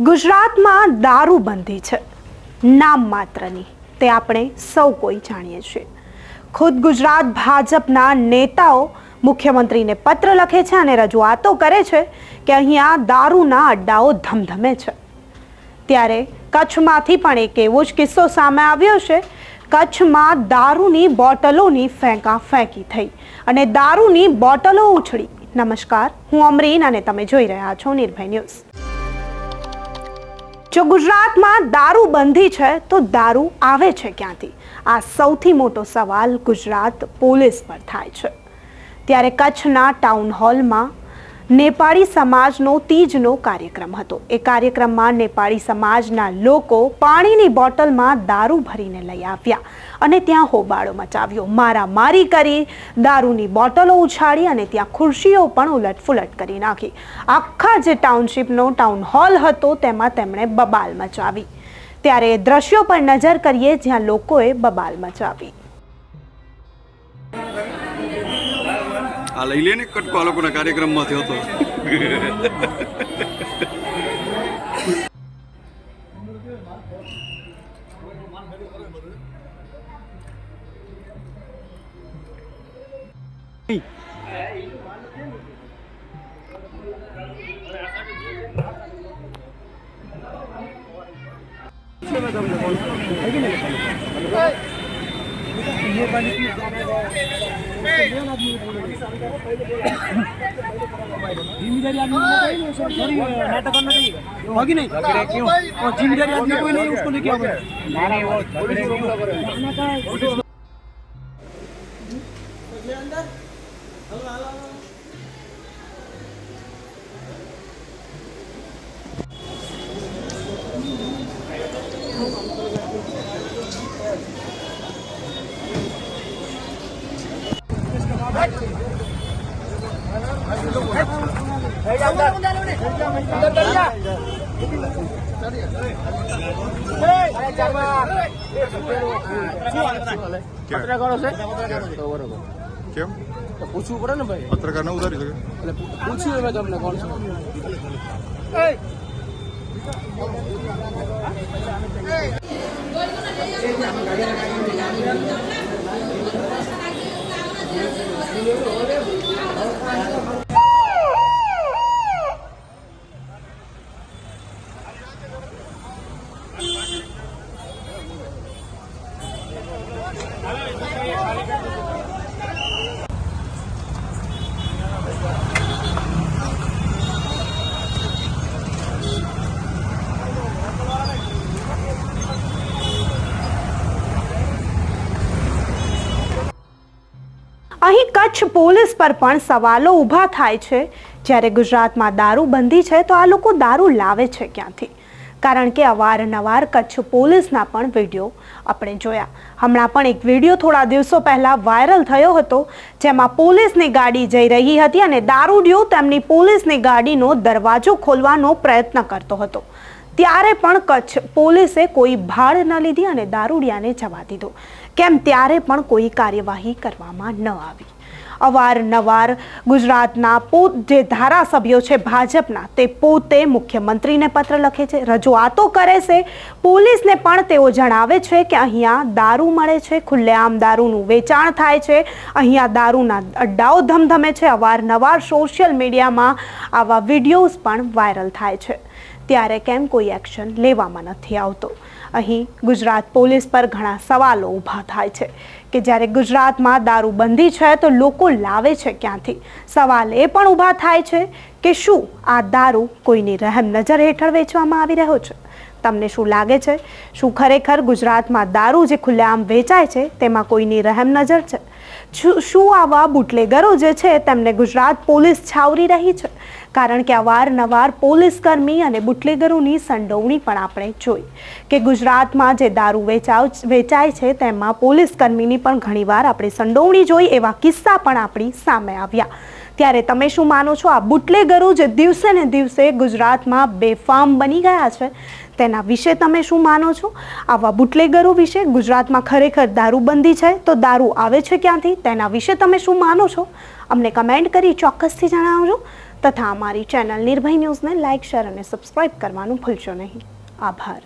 ગુજરાતમાં દારૂબંધી છે. નામ માત્રની. તે આપણે સૌ કોઈ જાણીએ છીએ. ખુદ ગુજરાત ભાજપના નેતાઓ મુખ્યમંત્રીને પત્ર લખે છે અને રજૂઆતો કરે છે કે અહીંયા દારૂના અડ્ડાઓ ધમધમે છે. ત્યારે કચ્છમાંથી પણ એક એવો જ કિસ્સો સામે આવ્યો છે. કચ્છમાં દારૂની બોટલોની ફેંકા ફેંકી થઈ અને દારૂની બોટલો ઉછળી. નમસ્કાર, હું અમરીન અને તમે જોઈ રહ્યા છો નિર્ભય ન્યૂઝ. જો ગુજરાતમાં દારૂ બંધી છે, તો દારૂ આવે છે ક્યાંથી? આ સૌથી મોટો સવાલ ગુજરાત પોલીસ પર થાય છે. ત્યારે કચ્છના ટાઉન હોલમાં નેપાળી સમાજનો તીજનો કાર્યક્રમ હતો. એ કાર્યક્રમમાં નેપાળી સમાજના લોકો પાણીની બોટલમાં દારૂ ભરીને લઈ આવ્યા અને ત્યાં હોબાળો મચાવ્યો. મારામારી કરી, દારૂની બોટલો ઉછાળી અને ત્યાં ખુરશીઓ પણ ઉલટફુલટ કરી નાખી. આખા જે ટાઉનશીપનો ટાઉન હોલ હતો તેમાં તેમણે બબાલ મચાવી. ત્યારે દ્રશ્યો પર નજર કરીએ જ્યાં લોકોએ બબાલ મચાવી. આ લઈ લે ને કટકો આ લોકોના કાર્યક્રમમાં થયો હતો जिम्मेदारी आदमी को नहीं है सर थोड़ी नाटक करना चाहिए होगी नहीं और जिम्मेदारी आदमी कोई नहीं उसको लेके आओगे પત્રકારો છે કેમ? પૂછવું પડે ને ભાઈ પત્રકાર ન ઉતારી શકે. એટલે પૂછ્યું મેં તમને કોણ છો અહીં કચ્છ પોલીસ પર પણ સવાલો ઊભા થાય છે. જ્યારે ગુજરાતમાં દારૂ બંધી છે, તો આ લોકો દારૂ લાવે છે ક્યાંથી? કારણ કે અવારનવાર કચ્છ પોલીસના પણ વીડિયો આપણે જોયા. હમણાં પણ એક વીડિયો થોડા દિવસો પહેલાં વાયરલ થયો હતો, જેમાં પોલીસની ગાડી જઈ રહી હતી અને દારૂડિયો તેમની પોલીસની ગાડીનો દરવાજો ખોલવાનો પ્રયત્ન કરતો હતો. ત્યારે પણ કચ્છ પોલીસે કોઈ ભાડ ન લીધી અને દારૂડિયાને જવા દીધો. કેમ ત્યારે પણ કોઈ કાર્યવાહી કરવામાં ન આવી. અવારનવાર ગુજરાતના પોત, જે ધારાસભ્યો છે ભાજપના, તે પોતે મુખ્યમંત્રીને પત્ર લખે છે, રજૂઆતો કરે છે. પોલીસને પણ તેઓ જણાવે છે કે અહીંયા દારૂ મળે છે, ખુલ્લેઆમ દારૂનું વેચાણ થાય છે, અહીંયા દારૂના અડ્ડાઓ ધમધમે છે. અવારનવાર સોશિયલ મીડિયામાં આવા વિડીયોઝ પણ વાયરલ થાય છે. ત્યારે કેમ કોઈ એક્શન લેવામાં નથી આવતો? અહીં ગુજરાત પોલીસ પર ઘણા સવાલો ઊભા થાય છે કે જ્યારે ગુજરાતમાં દારૂ બંધી છે તો લોકો લાવે છે ક્યાંથી? સવાલ એ પણ ઊભા થાય છે કે શું આ દારૂ કોઈની રહેમ નજર હેઠળ વેચવામાં આવી રહ્યો છે? તમને શું લાગે છે? શું ખરેખર ગુજરાતમાં દારૂ જે ખુલ્લેઆમ વેચાય છે તેમાં કોઈની રહેમ નજર છે? શું- આવા બુટલેગરો જે છે તેમને ગુજરાત પોલીસ છાવરી રહી છે? કારણ કે અવારનવાર પોલીસ કર્મી અને બુટલેગરોની સંડોવણી પણ આપણે જોઈ કે ગુજરાતમાં જે દારૂ વેચાવ વેચાય છે તેમાં પોલીસ કર્મીની પણ ઘણીવાર આપણે સંડોવણી જોઈ એવા કિસ્સા પણ આપણી સામે આવ્યા. ત્યારે તમે શું માનો છો? આ બુટલેગરો જે દિવસે ને દિવસે ગુજરાતમાં બેફામ બની ગયા છે, તેના વિશે તમે શું માનો છો? આવા બુટલેગરો વિશે ગુજરાતમાં ખરેખર દારૂબંધી છે, તો દારૂ આવે છે ક્યાંથી? તેના વિશે તમે શું માનો છો? અમને કમેન્ટ કરી ચોક્કસથી જણાવજો. તથા અમારી ચેનલ નિર્ભય ન્યૂઝને લાઇક શેર અને સબસ્ક્રાઈબ કરવાનું ભૂલશો નહીં. આભાર.